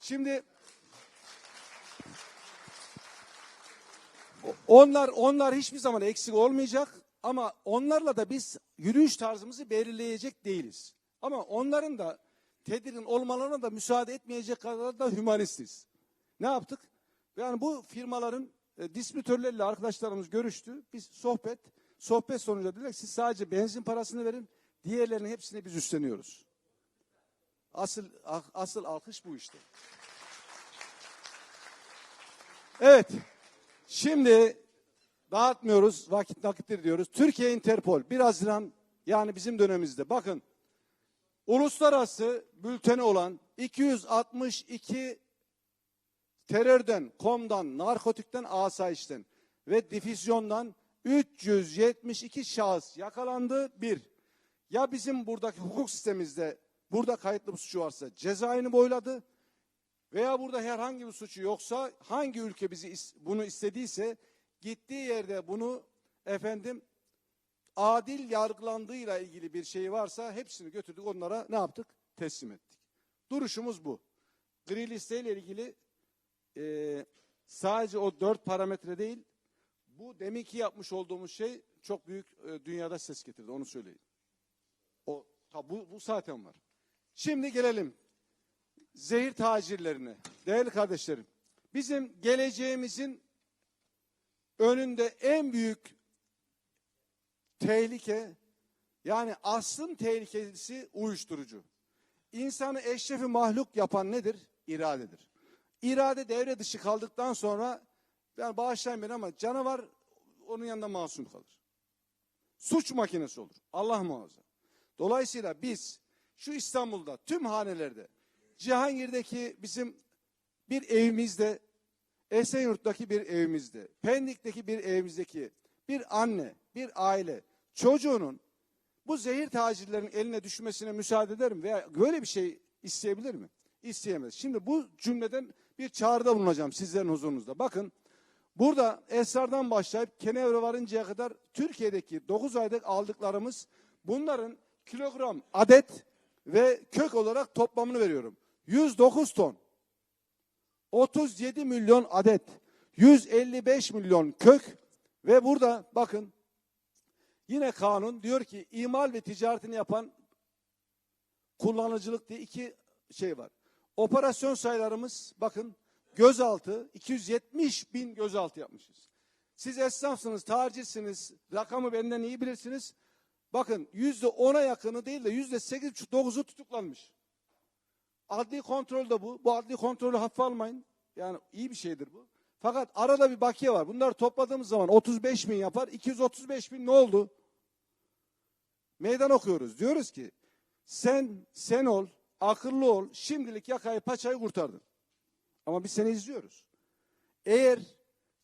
Şimdi onlar onlar hiçbir zaman eksik olmayacak ama onlarla da biz yürüyüş tarzımızı belirleyecek değiliz. Ama onların da tedirgin olmalarına da müsaade etmeyecek kadar da hümanistiz. Ne yaptık? Yani bu firmaların e, distribütörleriyle arkadaşlarımız görüştü. Biz sohbet, sohbet sonucu dediler siz sadece benzin parasını verin, diğerlerinin hepsini biz üstleniyoruz. Asıl asıl alkış bu işte. Evet. Şimdi dağıtmıyoruz. Vakit nakittir diyoruz. Türkiye Interpol 1 Haziran yani bizim dönemimizde bakın uluslararası bülteni olan 262 terörden, komdan, narkotikten, asayişten ve difüzyondan 372 şahıs yakalandı. Bir, ya bizim buradaki hukuk sistemimizde burada kayıtlı bir suçu varsa cezaevini boyladı veya burada herhangi bir suçu yoksa hangi ülke bizi bunu istediyse gittiği yerde bunu efendim adil yargılandığıyla ilgili bir şey varsa hepsini götürdük onlara ne yaptık? Teslim ettik. Duruşumuz bu. Gri listeyle ilgili e, sadece o dört parametre değil, bu deminki yapmış olduğumuz şey çok büyük e, dünyada ses getirdi. Onu söyleyeyim. O, ta, bu, bu zaten var. Şimdi gelelim zehir tacirlerine. Değerli kardeşlerim, bizim geleceğimizin önünde en büyük tehlike yani aslın tehlikesi uyuşturucu. İnsanı eşrefi mahluk yapan nedir? İradedir. İrade devre dışı kaldıktan sonra ben bağışlayın beni ama canavar onun yanında masum kalır. Suç makinesi olur. Allah muhafaza. Dolayısıyla biz şu İstanbul'da tüm hanelerde Cihangir'deki bizim bir evimizde Esenyurt'taki bir evimizde, Pendik'teki bir evimizdeki bir anne, bir aile çocuğunun bu zehir tacirlerin eline düşmesine müsaade eder mi? Veya böyle bir şey isteyebilir mi? İsteyemez. Şimdi bu cümleden bir çağrıda bulunacağım sizlerin huzurunuzda. Bakın burada esrardan başlayıp kenevre varıncaya kadar Türkiye'deki 9 ayda aldıklarımız bunların kilogram, adet ve kök olarak toplamını veriyorum. 109 ton. 37 milyon adet, 155 milyon kök ve burada bakın yine kanun diyor ki imal ve ticaretini yapan kullanıcılık diye iki şey var. Operasyon sayılarımız bakın gözaltı 270 bin gözaltı yapmışız. Siz esnafsınız, tacirsiniz, rakamı benden iyi bilirsiniz. Bakın yüzde ona yakını değil de yüzde sekiz dokuzu tutuklanmış. Adli kontrol de bu. Bu adli kontrolü hafife almayın. Yani iyi bir şeydir bu. Fakat arada bir bakiye var. Bunları topladığımız zaman 35 bin yapar. 235 bin ne oldu? Meydan okuyoruz. Diyoruz ki sen sen ol, akıllı ol. Şimdilik yakayı paçayı kurtardın. Ama biz seni izliyoruz. Eğer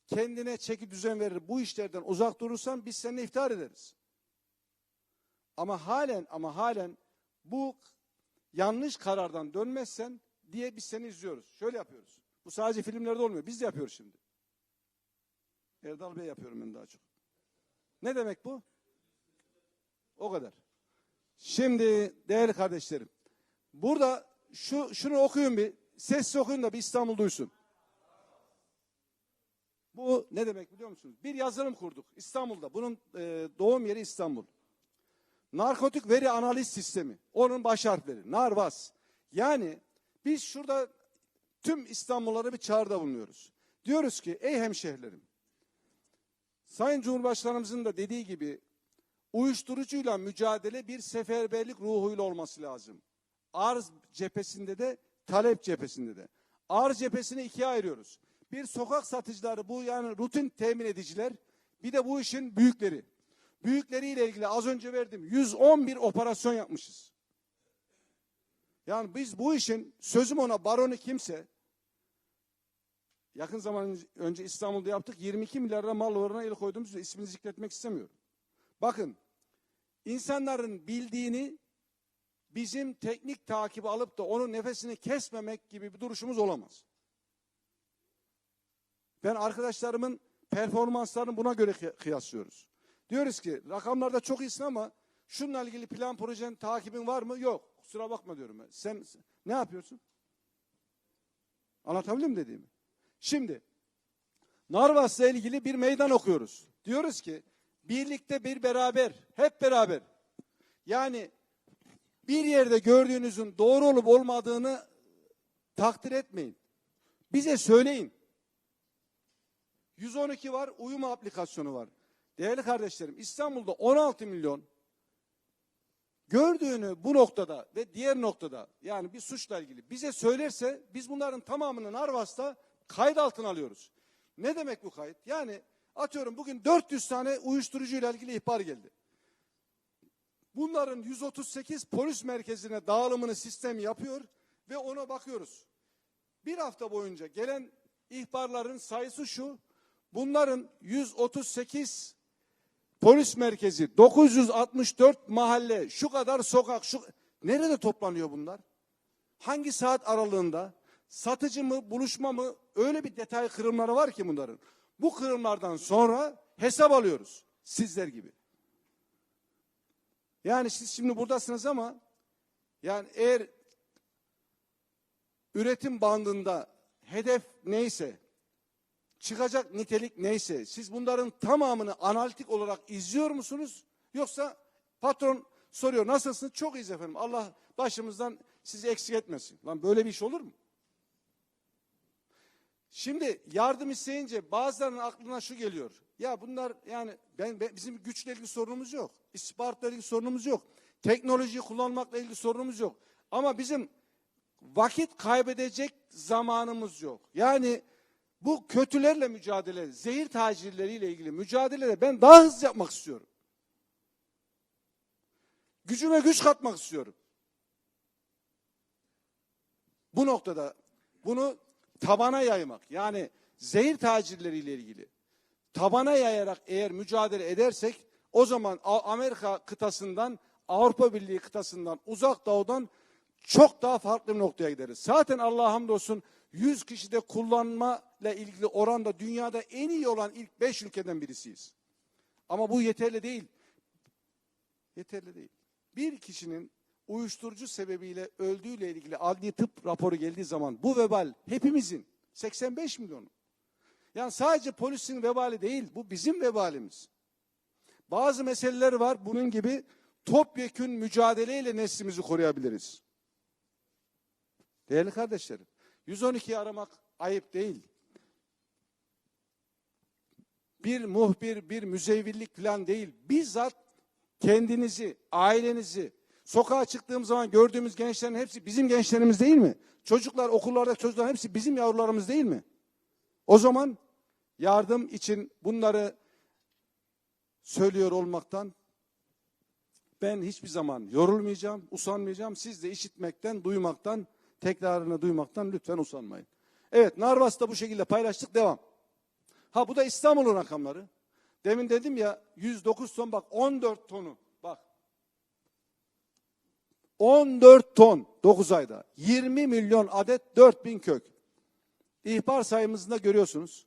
kendine çeki düzen verir bu işlerden uzak durursan biz seninle iftihar ederiz. Ama halen ama halen bu yanlış karardan dönmezsen diye biz seni izliyoruz. Şöyle yapıyoruz. Bu sadece filmlerde olmuyor. Biz de yapıyoruz şimdi. Erdal Bey yapıyorum ben daha çok. Ne demek bu? O kadar. Şimdi değerli kardeşlerim. Burada şu şunu okuyun bir. Sessiz okuyun da bir İstanbul duysun. Bu ne demek biliyor musunuz? Bir yazılım kurduk İstanbul'da. Bunun e, doğum yeri İstanbul. Narkotik veri analiz sistemi. Onun baş harfleri. Narvas. Yani biz şurada tüm İstanbullara bir çağrıda bulunuyoruz. Diyoruz ki ey hemşehrilerim. Sayın Cumhurbaşkanımızın da dediği gibi uyuşturucuyla mücadele bir seferberlik ruhuyla olması lazım. Arz cephesinde de talep cephesinde de. Arz cephesini ikiye ayırıyoruz. Bir sokak satıcıları bu yani rutin temin ediciler bir de bu işin büyükleri. Büyükleriyle ilgili az önce verdim 111 operasyon yapmışız. Yani biz bu işin sözüm ona baronu kimse yakın zaman önce İstanbul'da yaptık 22 milyar lira mal varlığına el koyduğumuz ismini zikretmek istemiyorum. Bakın insanların bildiğini bizim teknik takibi alıp da onun nefesini kesmemek gibi bir duruşumuz olamaz. Ben arkadaşlarımın performanslarını buna göre kıy- kıyaslıyoruz. Diyoruz ki rakamlarda çok iyisin ama şununla ilgili plan projenin takibin var mı? Yok. Kusura bakma diyorum ben. Sen sen- ne yapıyorsun? Anlatabildim mi dediğimi? Şimdi Narvas'la ilgili bir meydan okuyoruz. Diyoruz ki birlikte bir beraber, hep beraber. Yani bir yerde gördüğünüzün doğru olup olmadığını takdir etmeyin. Bize söyleyin. 112 var, uyuma aplikasyonu var. Değerli kardeşlerim, İstanbul'da 16 milyon gördüğünü bu noktada ve diğer noktada yani bir suçla ilgili bize söylerse biz bunların tamamını Narvas'ta kayıt altına alıyoruz. Ne demek bu kayıt? Yani atıyorum bugün 400 tane uyuşturucuyla ilgili ihbar geldi. Bunların 138 polis merkezine dağılımını sistem yapıyor ve ona bakıyoruz. Bir hafta boyunca gelen ihbarların sayısı şu. Bunların 138 polis merkezi, 964 mahalle, şu kadar sokak, şu nerede toplanıyor bunlar? Hangi saat aralığında? Satıcı mı, buluşma mı? Öyle bir detay kırımları var ki bunların. Bu kırımlardan sonra hesap alıyoruz. Sizler gibi. Yani siz şimdi buradasınız ama yani eğer üretim bandında hedef neyse, çıkacak nitelik neyse, siz bunların tamamını analitik olarak izliyor musunuz? Yoksa patron soruyor, nasılsınız? Çok iyiyiz efendim. Allah başımızdan sizi eksik etmesin. Lan böyle bir iş olur mu? Şimdi yardım isteyince bazılarının aklına şu geliyor. Ya bunlar yani ben, ben- bizim güçle ilgili sorunumuz yok. İstihbaratla ilgili sorunumuz yok. Teknolojiyi kullanmakla ilgili sorunumuz yok. Ama bizim vakit kaybedecek zamanımız yok. Yani bu kötülerle mücadele, zehir tacirleriyle ilgili mücadelede ben daha hızlı yapmak istiyorum. Gücüme güç katmak istiyorum. Bu noktada bunu tabana yaymak yani zehir tacirleriyle ilgili tabana yayarak eğer mücadele edersek o zaman Amerika kıtasından Avrupa Birliği kıtasından uzak doğudan çok daha farklı bir noktaya gideriz. Zaten Allah'a hamdolsun 100 kişide kullanma ile ilgili oranda dünyada en iyi olan ilk 5 ülkeden birisiyiz. Ama bu yeterli değil. Yeterli değil. Bir kişinin uyuşturucu sebebiyle öldüğüyle ilgili adli tıp raporu geldiği zaman bu vebal hepimizin 85 milyonu. Yani sadece polisin vebali değil, bu bizim vebalimiz. Bazı meseleler var bunun gibi topyekün mücadeleyle neslimizi koruyabiliriz. Değerli kardeşlerim, 112'yi aramak ayıp değil. Bir muhbir, bir müzevvirlik falan değil. Bizzat kendinizi, ailenizi, sokağa çıktığım zaman gördüğümüz gençlerin hepsi bizim gençlerimiz değil mi? Çocuklar, okullarda çocuklar hepsi bizim yavrularımız değil mi? O zaman yardım için bunları söylüyor olmaktan ben hiçbir zaman yorulmayacağım, usanmayacağım. Siz de işitmekten, duymaktan, tekrarını duymaktan lütfen usanmayın. Evet, Narvas'ta bu şekilde paylaştık, devam. Ha bu da İstanbul'un rakamları. Demin dedim ya 109 ton bak 14 tonu bak. 14 ton 9 ayda. 20 milyon adet 4000 kök. İhbar sayımızda görüyorsunuz.